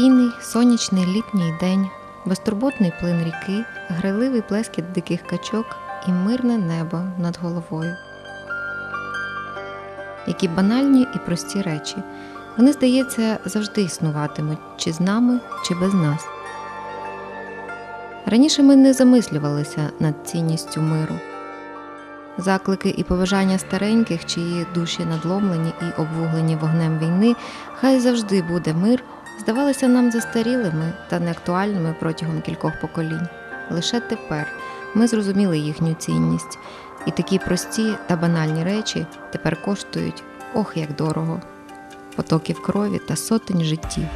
Спокійний, сонячний літній день, безтурботний плин ріки, грайливий плескіт диких качок і мирне небо над головою. Які банальні і прості речі. Вони, здається, завжди існуватимуть чи з нами, чи без нас. Раніше ми не замислювалися над цінністю миру. Заклики і побажання стареньких, чиї душі надломлені і обвуглені вогнем війни, хай завжди буде мир, здавалися нам застарілими та неактуальними протягом кількох поколінь. Лише тепер ми зрозуміли їхню цінність, і такі прості та банальні речі тепер коштують ох як дорого потоків крові та сотень життів.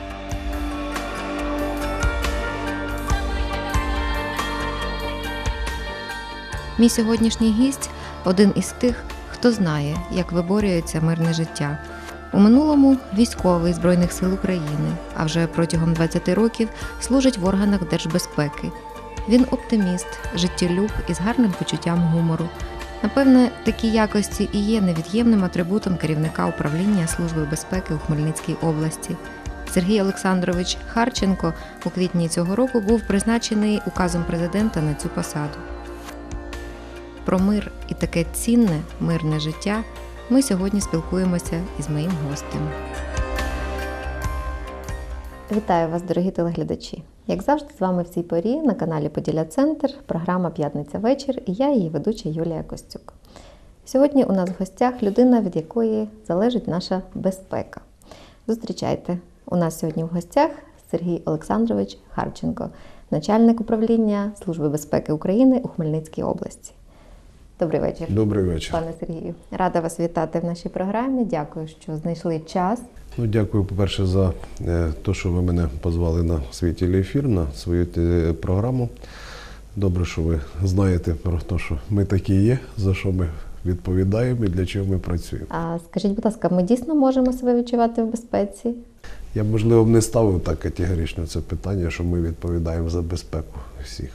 Мій сьогоднішній гість один із тих, хто знає, як виборюється мирне життя. У минулому військовий Збройних сил України, а вже протягом 20 років служить в органах держбезпеки. Він оптиміст, життєлюб із гарним почуттям гумору. Напевне, такі якості і є невід'ємним атрибутом керівника управління Служби безпеки у Хмельницькій області. Сергій Олександрович Харченко у квітні цього року був призначений указом президента на цю посаду. Про мир і таке цінне мирне життя ми сьогодні спілкуємося із моїм гостем. Вітаю вас, дорогі телеглядачі! Як завжди, з вами в цій порі на каналі Поділля Центр, програма П'ятниця вечір і я, її ведуча Юлія Костюк. Сьогодні у нас в гостях людина, від якої залежить наша безпека. Зустрічайте! У нас сьогодні в гостях Сергій Олександрович Харченко, начальник управління Служби безпеки України у Хмельницькій області. Добрий вечір. Добрий вечір. Пане Сергію, рада вас вітати в нашій програмі. Дякую, що знайшли час. Ну, дякую, по-перше, за те, що ви мене позвали на свій телеефір, на свою програму. Добре, що ви знаєте про те, що ми такі є, за що ми відповідаємо і для чого ми працюємо. А скажіть, будь ласка, ми дійсно можемо себе відчувати в безпеці? Я б, можливо, б не ставив так категорично це питання, що ми відповідаємо за безпеку всіх.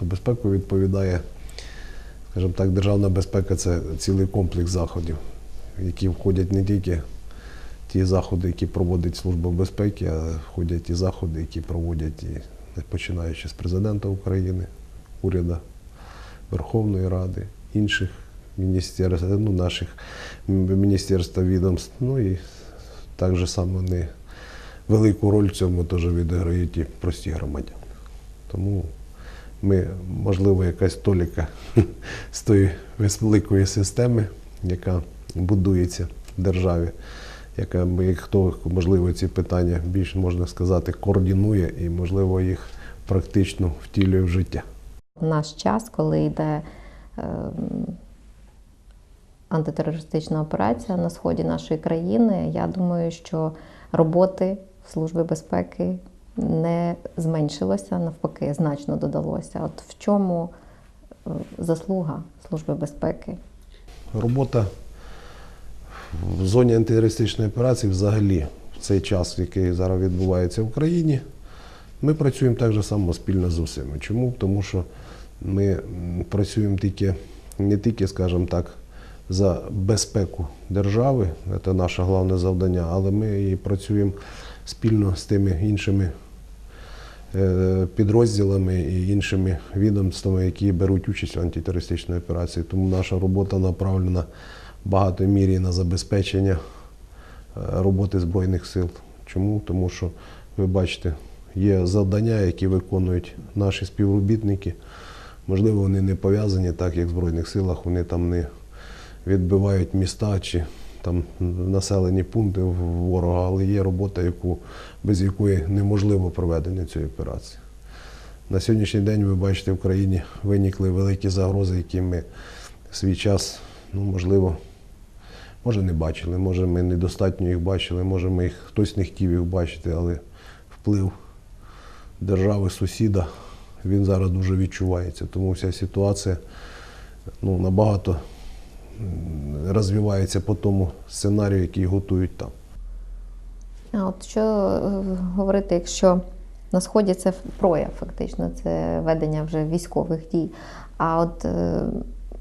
За безпеку відповідає, скажімо так, державна безпека це цілий комплекс заходів, які входять не тільки ті заходи, які проводить Служба безпеки, а входять ті заходи, які проводять і починаючи з президента України, уряду, Верховної Ради, інших міністерств, ну, наших міністерств відомств. Ну і так же само не велику роль в цьому теж відіграють і прості громадяни. Тому ми, можливо, якась толіка з тої великої системи, яка будується в державі, яка хто, можливо, ці питання більш можна сказати, координує і, можливо, їх практично втілює в життя. Наш час, коли йде ем, антитерористична операція на сході нашої країни, я думаю, що роботи Служби безпеки не зменшилося, навпаки, значно додалося. От в чому е, заслуга Служби безпеки? Робота в зоні антитерористичної операції взагалі в цей час, який зараз відбувається в Україні, ми працюємо так же само спільно з усіма. Чому? Тому що ми працюємо тільки, не тільки, скажімо так, за безпеку держави, це наше головне завдання, але ми і працюємо спільно з тими іншими підрозділами і іншими відомствами, які беруть участь в антитерористичній операції. Тому наша робота направлена в багатій мірі на забезпечення е, роботи Збройних сил. Чому? Тому що ви бачите, є завдання, які виконують наші співробітники. Можливо, вони не пов'язані так, як в Збройних силах, вони там не відбивають міста чи там населені пункти ворога, але є робота, яку, без якої неможливо проведення цієї операції. На сьогоднішній день ви бачите, в країні виникли великі загрози, які ми в свій час, ну, можливо, може не бачили, може ми недостатньо їх бачили, може ми їх, хтось не хотів їх бачити, але вплив держави сусіда він зараз дуже відчувається. Тому вся ситуація ну, набагато розвивається по тому сценарію, який готують там. А от що е, говорити, якщо на сході це прояв, фактично, це ведення вже військових дій. А от е,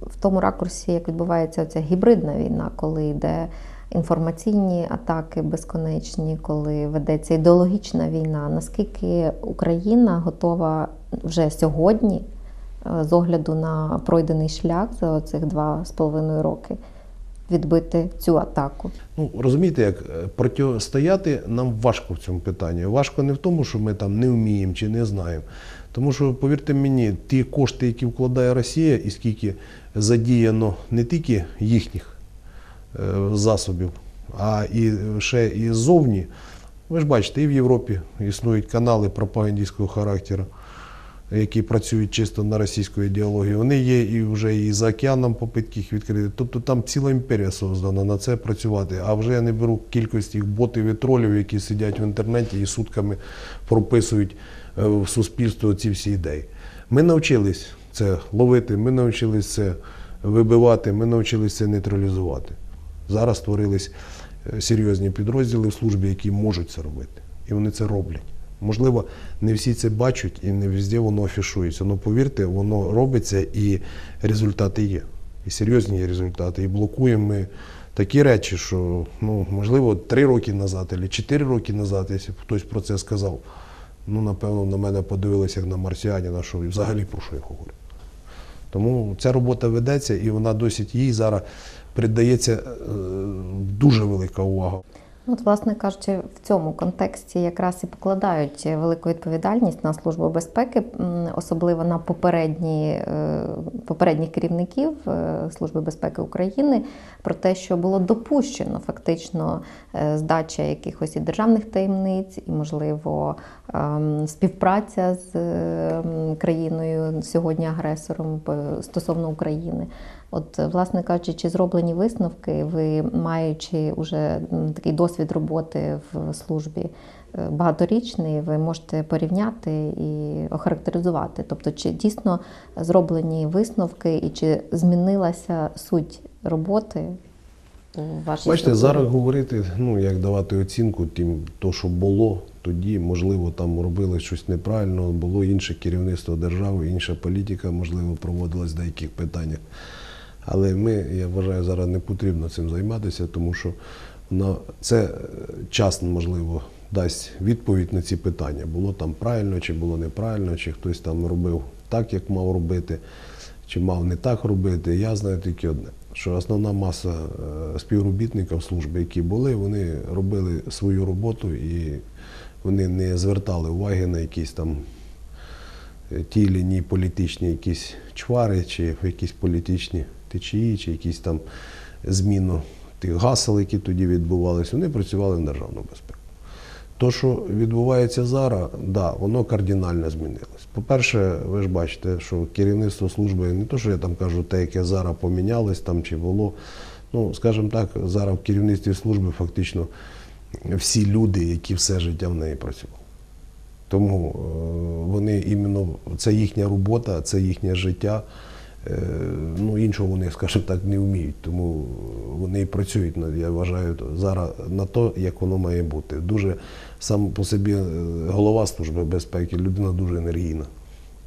в тому ракурсі, як відбувається ця гібридна війна, коли йде інформаційні атаки безконечні, коли ведеться ідеологічна війна. Наскільки Україна готова вже сьогодні, з огляду на пройдений шлях за цих два з половиною роки, відбити цю атаку? Ну, розумієте, як е, протистояти нам важко в цьому питанні. Важко не в тому, що ми там не вміємо чи не знаємо. Тому що, повірте мені, ті кошти, які вкладає Росія, і скільки задіяно не тільки їхніх е, засобів, а і ще і ззовні. Ви ж бачите, і в Європі існують канали пропагандистського характеру, які працюють чисто на російську ідеологію. Вони є і вже і за океаном попитки їх відкрити. Тобто там ціла імперія создана на це працювати. А вже я не беру кількість їх ботів і тролів, які сидять в інтернеті і сутками прописують е, в суспільство ці всі ідеї. Ми навчились це ловити, ми навчились це вибивати, ми навчились це нейтралізувати. Зараз створились е, серйозні підрозділи в службі, які можуть це робити. І вони це роблять. Можливо, не всі це бачать і не везде воно афішується. Ну повірте, воно робиться і результати є. І серйозні є результати. І блокуємо ми такі речі, що ну, можливо, три роки назад або чотири роки назад, якщо б хтось про це сказав, ну напевно на мене подивилися як на марсіаніна, що взагалі про що я говорю. Тому ця робота ведеться і вона досить їй зараз придається е, дуже велика увага. Ну, От, власне кажучи, в цьому контексті якраз і покладають велику відповідальність на службу безпеки, особливо на попередні, е, попередніх керівників е, Служби безпеки України, про те, що було допущено фактично е, здача якихось і державних таємниць, і, можливо, ем, співпраця з ем, країною сьогодні агресором е, стосовно України. От, е, власне кажучи, чи зроблені висновки, ви маючи уже такий досвід роботи в службі е, багаторічний, ви можете порівняти і охарактеризувати. Тобто, чи дійсно зроблені висновки і чи змінилася суть роботи у Бачите, структурі? зараз говорити, ну як давати оцінку тим, то, що було тоді, можливо, там робили щось неправильно, було інше керівництво держави, інша політика, можливо, проводилась в деяких питаннях. Але ми, я вважаю, зараз не потрібно цим займатися, тому що на це е, час, можливо, дасть відповідь на ці питання. Було там правильно, чи було неправильно, чи хтось там робив так, як мав робити, чи мав не так робити. Я знаю тільки одне, що основна маса е, співробітників служби, які були, вони робили свою роботу і вони не звертали уваги на якісь там е, ті чи ні політичні якісь чвари, чи якісь політичні течії, чи якісь там зміну тих гасел, які тоді відбувалися, вони працювали на державну безпеку. То, що відбувається зараз, да, воно кардинально змінилось. По-перше, ви ж бачите, що керівництво служби не то, що я там кажу, те, яке зараз помінялось там чи було. Ну, скажімо так, зараз в керівництві служби фактично всі люди, які все життя в неї працювали. Тому е, вони іменно це їхня робота, це їхнє життя. Е, Ну, іншого вони, скажімо так, не вміють. Тому вони і працюють, я вважаю, зараз на то, як воно має бути. Дуже сам по собі е, голова Служби безпеки, людина дуже енергійна.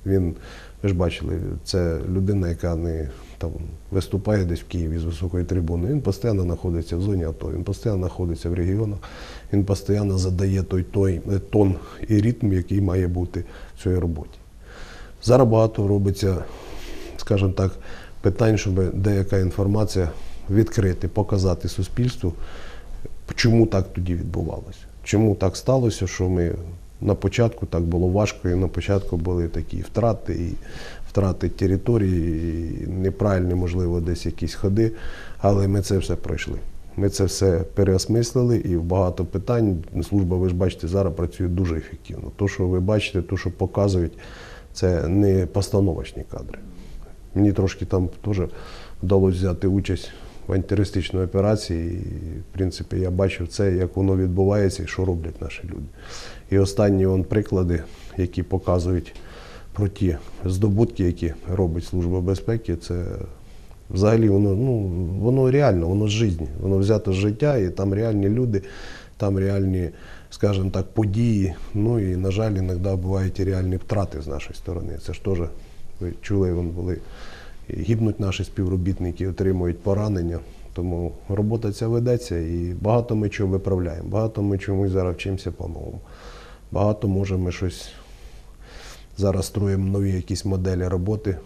Він, ви ж бачили, це людина, яка не там виступає десь в Києві з високої трибуни. Він постійно знаходиться в зоні АТО, він постійно знаходиться в регіонах, він постійно задає той, той е, тон і ритм, який має бути в цій роботі. Зараз багато робиться, скажімо так, питань, щоб деяка інформація відкрити, показати суспільству, чому так тоді відбувалося. Чому так сталося, що ми на початку так було важко, і на початку були такі втрати, і втрати території, і неправильні, можливо, десь якісь ходи, але ми це все пройшли. Ми це все переосмислили і в багато питань служба, ви ж бачите, зараз працює дуже ефективно. То, що ви бачите, то, що показують, це не постановочні кадри. Мені трошки там теж вдалося взяти участь в антитерористичній операції. І, в принципі, я бачив це, як воно відбувається і що роблять наші люди. І останні вон, приклади, які показують про ті здобутки, які робить Служба безпеки, це взагалі воно, ну, воно реально, воно з житті, воно взято з життя, і там реальні люди, там реальні, скажімо так, події. Ну і, на жаль, іноді бувають і реальні втрати з нашої сторони. Це ж теж, ви чули, вон були, гибнуть наші співробітники, отримують поранення. Тому робота ця ведеться і багато ми чого виправляємо. Багато ми чомусь зараз вчимося по-новому. Багато може ми щось зараз строїмо нові якісь моделі роботи.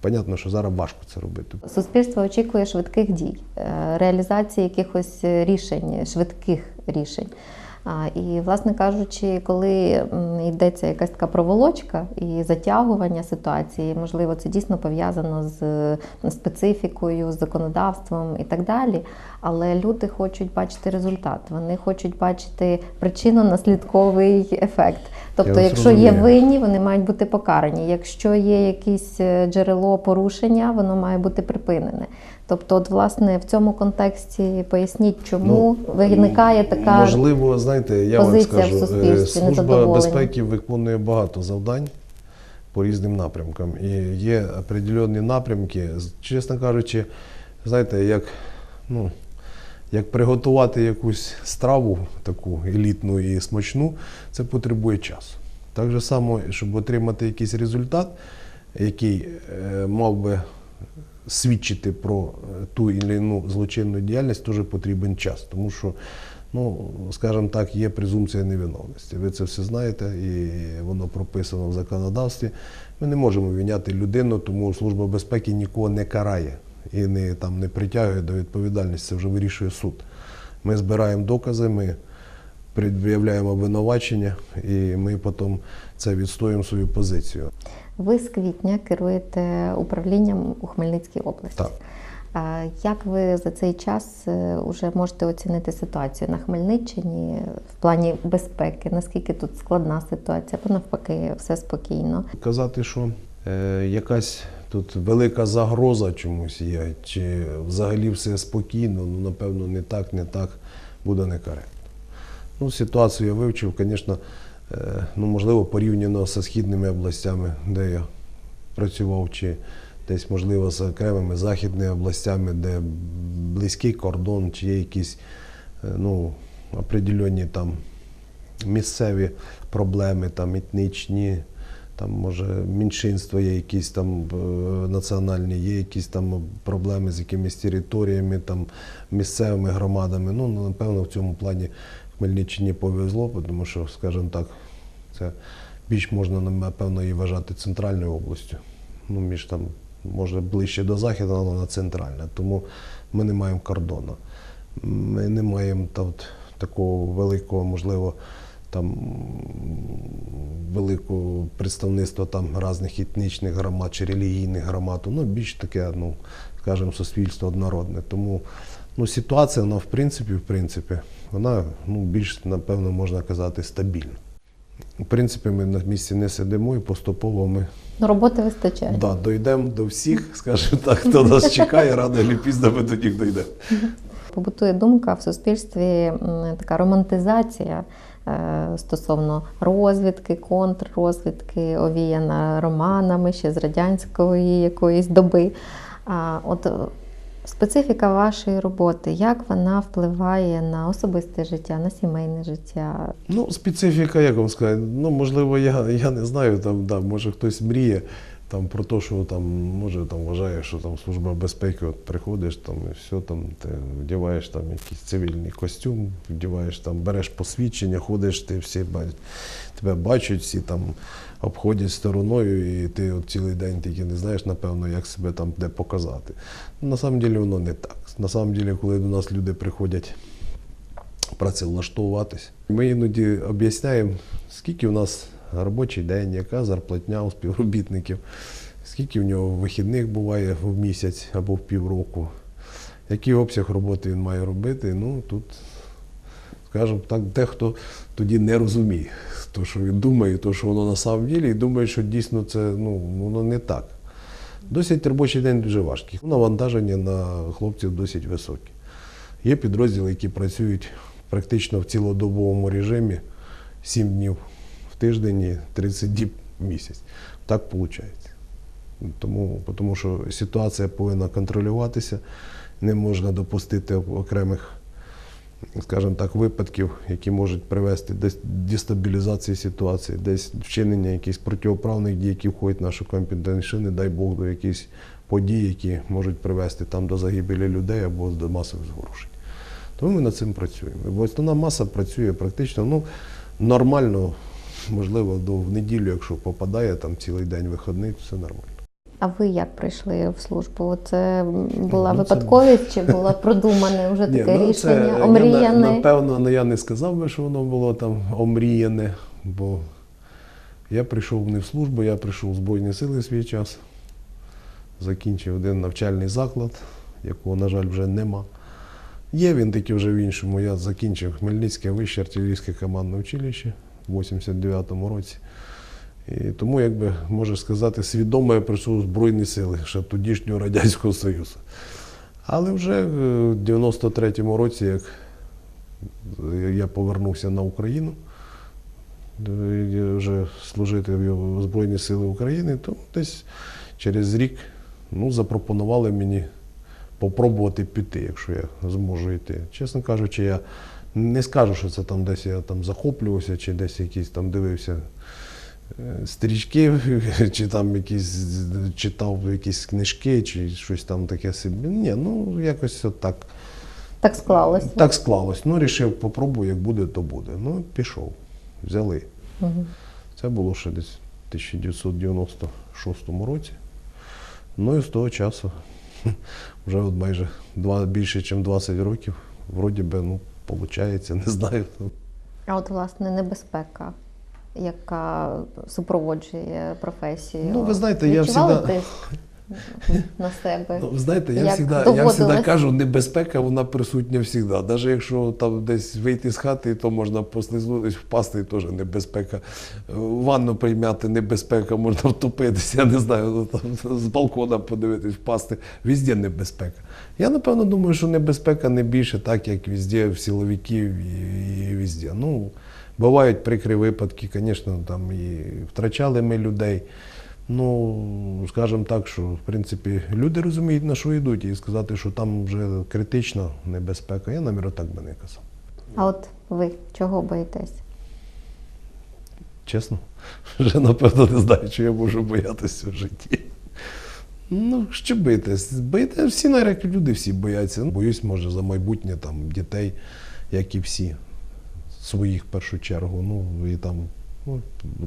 Понятно, що зараз важко це робити. Суспільство очікує швидких дій, е, реалізації якихось рішень, швидких рішень. І, власне кажучи, коли йдеться якась така проволочка і затягування ситуації, можливо, це дійсно пов'язано з специфікою, з законодавством і так далі. Але люди хочуть бачити результат, вони хочуть бачити причинно-наслідковий ефект. Тобто, якщо є винні, вони мають бути покарані. Якщо є якесь е, джерело порушення, воно має бути припинене. Тобто, от, власне, в цьому контексті поясніть, чому виникає така Ну, можливо, знаєте, я вам в скажу, е, служба безпеки виконує багато завдань по різним напрямкам. І є определенні напрямки, чесно кажучи, знаєте, як, ну, як приготувати якусь страву таку елітну і смачну, це потребує часу. Так же само, щоб отримати якийсь результат, який е, мав би свідчити про е, ту чи іншу злочинну діяльність, теж потрібен час. Тому що, ну, скажімо так, є презумпція невиновності. Ви це все знаєте, і воно прописано в законодавстві. Ми не можемо виняти людину, тому Служба безпеки нікого не карає і не, там, не притягує до відповідальності. Це вже вирішує суд. Ми збираємо докази, ми пред'являємо обвинувачення, і ми потім це відстоюємо свою позицію. Ви з квітня керуєте управлінням у Хмельницькій області. Так. Як ви за цей час вже можете оцінити ситуацію на Хмельниччині в плані безпеки? Наскільки тут складна ситуація? Або навпаки, все спокійно? Казати, що е, якась тут велика загроза чомусь є, чи взагалі все спокійно, ну напевно, не так, не так, буде некоректно. Ну, ситуацію я вивчив, звісно, е, ну, можливо, порівняно зі східними областями, де я працював, чи десь, можливо, з окремими західними областями, де близький кордон, чи є якісь е, ну, определенні там місцеві проблеми, там етнічні, там може меншинство є якісь там е, національні, є якісь там проблеми з якимись територіями, там місцевими громадами. Ну, напевно, в цьому плані Хмельниччині повезло, тому що, скажімо так, це більш можна, напевно, і вважати центральною областю. Ну, між там, може, ближче до Західу, але вона центральна. Тому ми не маємо кордону. Ми не маємо та, от, такого великого, можливо, там великого представництва там різних етнічних громад чи релігійних громад. Ну, більш таке, ну, скажімо, суспільство однородне. Тому ну, ситуація, вона в принципі, в принципі, вона ну, більш, напевно, можна казати, стабільна. В принципі, ми на місці не сидимо і поступово ми Ну, роботи вистачає. да, дійдемо до всіх, скажімо так, хто нас чекає, рано чи пізно ми до них дійдемо. Побутує думка в суспільстві така романтизація е, стосовно розвідки, контррозвідки, овіяна романами ще з радянської якоїсь доби. А от специфіка вашої роботи, як вона впливає на особисте життя, на сімейне життя? Ну, специфіка, як вам сказати, ну, можливо, я, я не знаю, там, да, може хтось мріє там, про те, що там, може, там, вважає, що там служба безпеки, от приходиш там, і все, там, ти вдіваєш там, якийсь цивільний костюм, вдіваєш, там, береш посвідчення, ходиш, ти всі тебе бачать, всі там обходять стороною, і ти от цілий день тільки не знаєш, напевно, як себе там де показати. На самом деле воно не так. На самом деле, коли до нас люди приходять працевлаштовуватись. Ми іноді об'ясняємо, скільки у нас робочий день, яка зарплатня у співробітників, скільки в нього вихідних буває в місяць або в півроку, який обсяг роботи він має робити. Ну тут, скажімо так, дехто тоді не розуміє, то, що він думає, то, що воно на самом ділі, і думає, що дійсно це ну, воно не так. Досить робочий день дуже важкий. Навантаження на хлопців досить високі. Є підрозділи, які працюють практично в цілодобовому режимі 7 днів тиждень і 30 діб в місяць. Так виходить. Тому, тому що ситуація повинна контролюватися, не можна допустити окремих, скажімо так, випадків, які можуть привести до дестабілізації ситуації, десь вчинення якихось протиправних дій, які входять в нашу компетенцію, не дай Бог до якихось подій, які можуть привести там до загибелі людей або до масових зворушень. Тому ми над цим працюємо. Бо основна маса працює практично ну, нормально, можливо, до в неділю, якщо попадає там цілий день вихідний, то все нормально. А ви як прийшли в службу? Це була Ну, це- чи було продумане вже таке ну, рішення, я на- омріяне? Напевно, ну, я не сказав би, що воно було там омріяне, бо я прийшов не в службу, я прийшов у Збройні сили в свій час, закінчив один навчальний заклад, якого, на жаль, вже нема. Є він таки вже в іншому. Я закінчив Хмельницьке вище артилерійське командне училище в 89-му році. І тому, якби можна сказати, свідомо я прийшов у Збройні сили ще тодішнього Радянського Союзу. Але вже в 93-му році, як я повернувся на Україну, вже служити в Збройні Сили України, то десь через рік ну, запропонували мені попробувати піти, якщо я зможу йти. Чесно кажучи, я не скажу, що це там десь я там захоплювався, чи десь якісь там дивився е, стрічки, чи там якісь читав якісь книжки, чи щось там таке собі. Ні, ну якось так. Так склалося. Так склалось. Ну, рішив, попробую, як буде, то буде. Ну, пішов. Взяли. Мгм. Це було ще десь в 1996 році. Ну і з того часу вже от майже два, більше, ніж 20 років. Вроді би, ну, виходить, не знаю. А от власне небезпека, яка супроводжує професію. Ну, ви знаєте, я Відчували тиск на себе? Ну, знаєте, я завжди, я завжди кажу, небезпека вона присутня завжди. Навіть якщо там десь вийти з хати, то можна послизнутися, впасти, теж небезпека. Ванну прийняти небезпека, можна втопитися, я не знаю, ну, там, з балкона подивитись, впасти. Везде небезпека. Я напевно думаю, що небезпека не більше, так як везде, в силовиків і, і везде. Ну, бувають прикрі випадки, звісно, там і втрачали ми людей. Ну, скажімо так, що в принципі люди розуміють, на що йдуть, і сказати, що там вже критична небезпека, я наміро так би не казав. А от ви чого боїтесь? Чесно, вже напевно не знаю, чи я можу боятися в житті. Ну, що битись? Боїте, всі навіть люди всі бояться. Ну, Боюсь, може, за майбутнє там дітей, як і всі, своїх в першу чергу. Ну, і там, ну,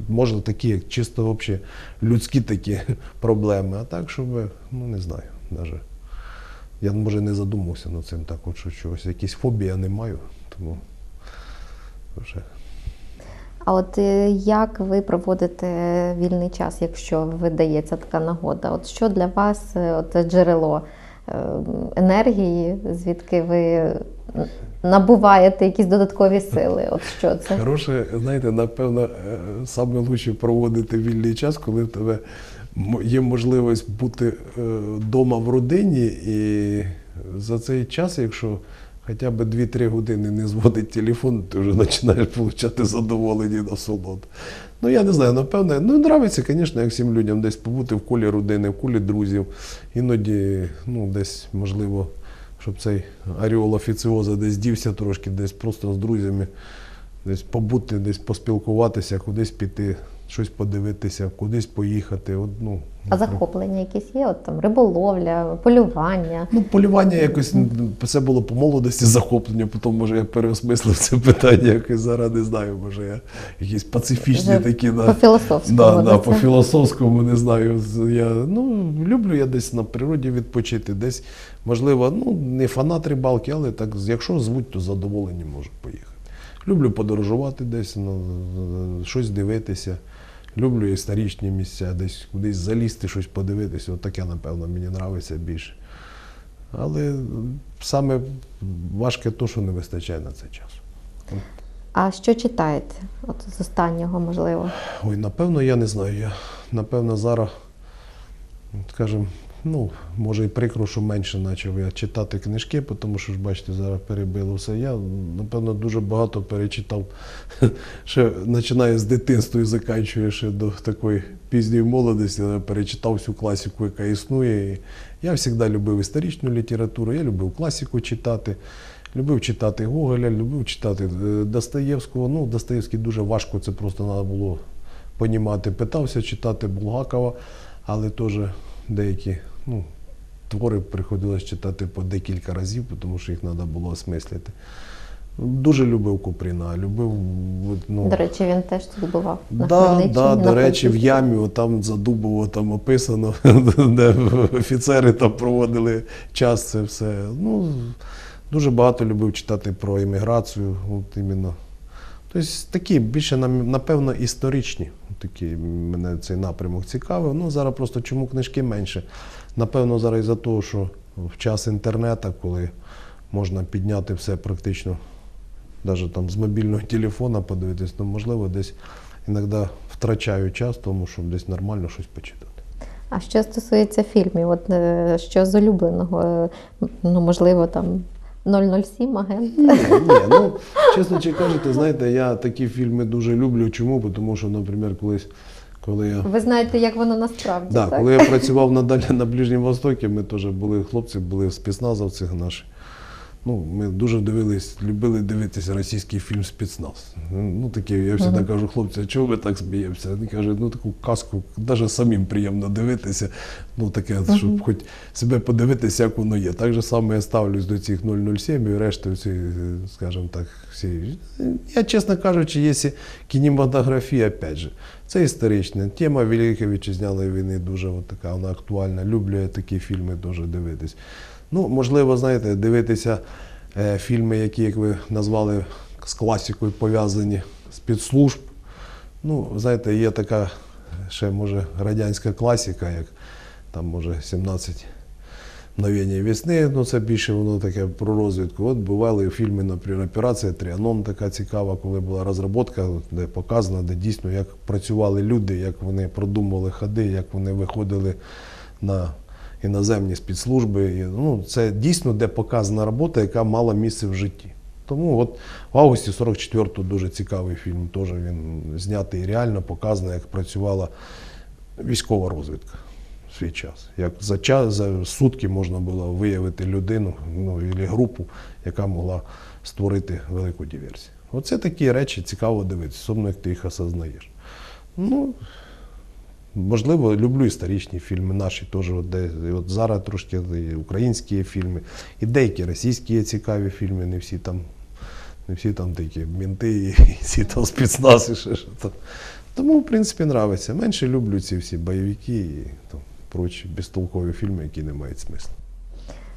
може, такі, чисто взагалі людські такі проблеми. А так, щоб, ну не знаю, навіть. Я, може, не задумався над цим так, от що чогось. Якісь фобії я не маю, тому вже. А от е, як ви проводите вільний час, якщо видається така нагода? От що для вас е, от джерело е, енергії, звідки ви набуваєте якісь додаткові сили? От що це? Хороше, знаєте, напевно, е, саме лучше проводити вільний час, коли в тебе є можливість бути вдома в родині, і за цей час, якщо хоча б 2-3 години не зводить телефон, ти вже починаєш отримати задоволення і насолоду. Ну, я не знаю, напевне, ну, нравиться, звісно, як всім людям десь побути в колі родини, в колі друзів. Іноді, ну, десь, можливо, щоб цей аріол офіціоза десь дівся трошки, десь просто з друзями, десь побути, десь поспілкуватися, кудись піти, щось подивитися, кудись поїхати. От, ну, А захоплення якісь є? От там риболовля, полювання. Ну, полювання якось це було по молодості захоплення, потім, може, я переосмислив це питання, якось зараз не знаю, може я якісь пацифічні такі. по-філософському. да, да, да, по філософському не знаю. Я, ну, люблю я десь на природі відпочити, десь, можливо, ну, не фанат рибалки, але так, якщо звуть, то задоволені можу поїхати. Люблю подорожувати десь, ну, щось дивитися. Люблю історичні місця, десь кудись залізти, щось подивитися. От таке, напевно, мені подобається більше. Але саме важке то, що не вистачає на цей час. А що читаєте? От з останнього, можливо. Ой, напевно, я не знаю. Я, напевно, зараз, скажімо, ну, може і прикро, що менше почав я читати книжки, тому що ж, бачите, зараз перебило все. Я, напевно, дуже багато перечитав, ще починаю з дитинства і закінчую ще до такої пізньої молодості, я перечитав всю класику, яка існує. І я завжди любив історичну літературу, я любив класику читати. Любив читати Гоголя, любив читати е, Достоєвського. Ну, Достоєвський дуже важко, це просто треба було понімати. Питався читати Булгакова, але теж деякі ну, твори приходилось читати по декілька разів, тому що їх треба було осмислити. Дуже любив Купріна, любив ну, До речі, він теж тут бував. На Да, да, на до речі, в ямі, там за Дубово там описано, де офіцери там проводили час, це все. Ну, дуже багато любив читати про імміграцію, от іменно. Тобто такі більше напевно історичні. Такі мене цей напрямок цікавив. Ну зараз просто чому книжки менше? Напевно, зараз із-за того, що в час інтернету, коли можна підняти все практично, навіть там з мобільного телефона подивитись, то можливо десь іноді втрачаю час, тому щоб десь нормально щось почитати. А що стосується фільмів, от е, що з улюбленого? Е, Ну, можливо, там 007 агент. Ні, ні, ну чесно чи кажете, знаєте, я такі фільми дуже люблю. Чому? Тому що, наприклад, колись, коли я. Ви знаєте, як воно насправді, Да, так? коли я працював надалі на Ближньому Востокі, ми теж були хлопці, були спецназовці наші. Ну, ми дуже дивились, любили дивитися російський фільм Спецназ. Ну, такі, я завжди кажу, хлопці, а чого ви так сміємося? Вони кажуть, ну таку казку навіть самим приємно дивитися. Ну, таке, щоб хоч себе подивитися, як воно є. Так же саме я ставлюсь до цих 007 і решти, всі, скажімо так, всі. Я, чесно кажучи, якщо кінематографія, опять же, це історична тема Великої Вітчизняної війни дуже от така, вона актуальна. Люблю я такі фільми дуже дивитись. Ну, можливо, знаєте, дивитися е, фільми, які, як ви назвали, з класикою пов'язані з підслужб. Ну, знаєте, є така ще, може, радянська класика, як там, може, 17 мгновення весни, ну це більше воно таке про розвідку. От бували фільми, наприклад, Операція Тріаном така цікава, коли була розробка, де показано, де дійсно як працювали люди, як вони продумували ходи, як вони виходили на іноземні спецслужби. І, ну, це дійсно де показана робота, яка мала місце в житті. Тому от в августі 44-го дуже цікавий фільм. Теж він знятий і реально показано, як працювала військова розвідка свій час. Як за час, за сутки можна було виявити людину, ну і групу, яка могла створити велику диверсію. Оце такі речі цікаво дивитися, особливо як ти їх осознаєш. Ну, можливо, люблю історичні фільми, наші теж, от, от зараз трошки українські фільми, і деякі російські цікаві фільми, не всі там, не всі там такі мінти, і всі там спецназ і що там. Тому, в принципі, нравиться. Менше люблю ці всі бойовики і там, прочі безтолкові фільми, які не мають смислу.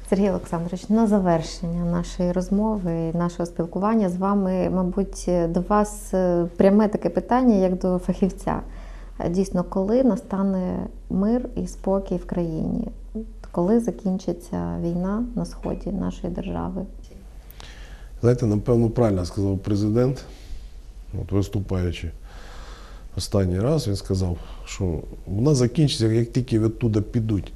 Сергій Олександрович, на завершення нашої розмови нашого спілкування з вами, мабуть, до вас е, пряме таке питання, як до фахівця. Дійсно, коли настане мир і спокій в країні? Коли закінчиться війна на сході нашої держави? Знаєте, напевно, правильно сказав президент, от виступаючи останній раз, він сказав, що вона закінчиться, як тільки відтуди підуть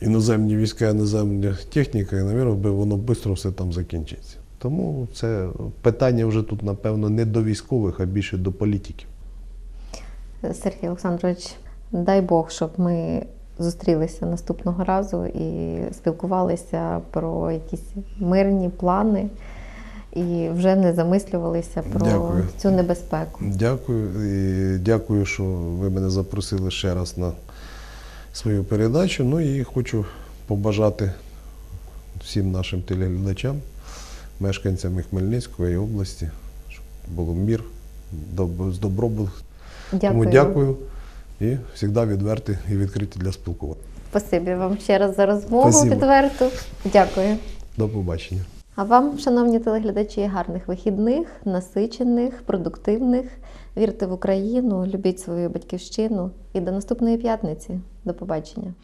іноземні війська, іноземна техніка, і, мабуть, воно швидко все там закінчиться. Тому це питання вже тут, напевно, не до військових, а більше до політиків. Сергій Олександрович, дай Бог, щоб ми зустрілися наступного разу і спілкувалися про якісь мирні плани і вже не замислювалися про Дякую. цю небезпеку. Дякую. І дякую, що ви мене запросили ще раз на свою передачу. Ну і хочу побажати всім нашим телеглядачам, мешканцям Хмельницької області, щоб був мір, з добробут. Тому дякую і завжди відверті і відкриті для спілкування. Спасибі вам ще раз за розмову Спасибо. відверту. Дякую. До побачення. А вам, шановні телеглядачі, гарних вихідних, насичених, продуктивних. Вірте в Україну, любіть свою батьківщину і до наступної п'ятниці. До побачення.